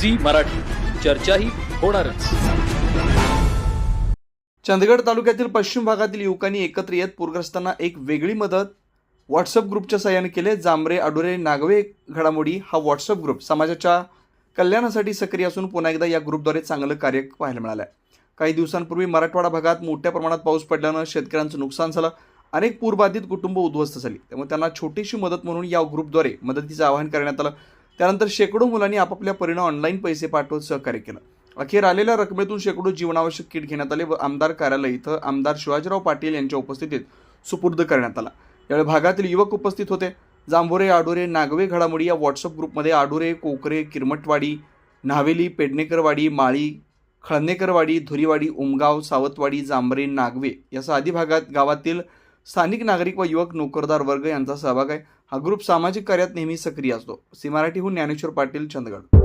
Zee Marathi. चर्चाही होणारच. चंदगड तालुक्यातील पश्चिम भागातील युवकांनी एकत्र येत पूरग्रस्तांना एक वेगळी मदत व्हॉट्सअप ग्रुपच्या सहाय्याने केले. जांभरे आडुरे नागवे घडामोडी हा व्हॉट्सअप ग्रुप समाजाच्या कल्याणासाठी सक्रिय असून पुन्हा एकदा या ग्रुपद्वारे चांगलं कार्य पाहायला मिळालं आहे काही दिवसांपूर्वी मराठवाडा भागात मोठ्या प्रमाणात पाऊस पडल्यानं शेतकऱ्यांचं नुकसान झालं. अनेक पूरबाधित कुटुंब उद्ध्वस्त झाली. त्यामुळे त्यांना छोटीशी मदत म्हणून या ग्रुपद्वारे मदतीचं आवाहन करण्यात आलं. त्यानंतर शेकडो मुलांनी आपापल्या परिणाम ऑनलाईन पैसे पाठवत सहकार्य केलं. अखेर आलेल्या रकमेतून शेकडो जीवनावश्यक किट घेण्यात आले व आमदार कार्यालय इथं आमदार शिवाजीराव पाटील यांच्या उपस्थितीत सुपूर्द करण्यात आला. यावेळी भागातील युवक उपस्थित होते. जांभोरे आडोरे नागवे घडामोडी या व्हॉट्सअप ग्रुपमध्ये आडोरे कोकरे किरमटवाडी नावेली पेडणेकरवाडी माळी खळनेकरवाडी धुरीवाडी उमगाव सावतवाडी जांभरे नागवे यासह आदी भागात गावातील स्थानिक नागरिक व युवक नोकरदार वर्ग यांचा सहभाग आहे. हा ग्रुप सामाजिक कार्यात नेहमी सक्रिय असतो. सी मराठीहून ज्ञानेश्वर पाटील चंदगड.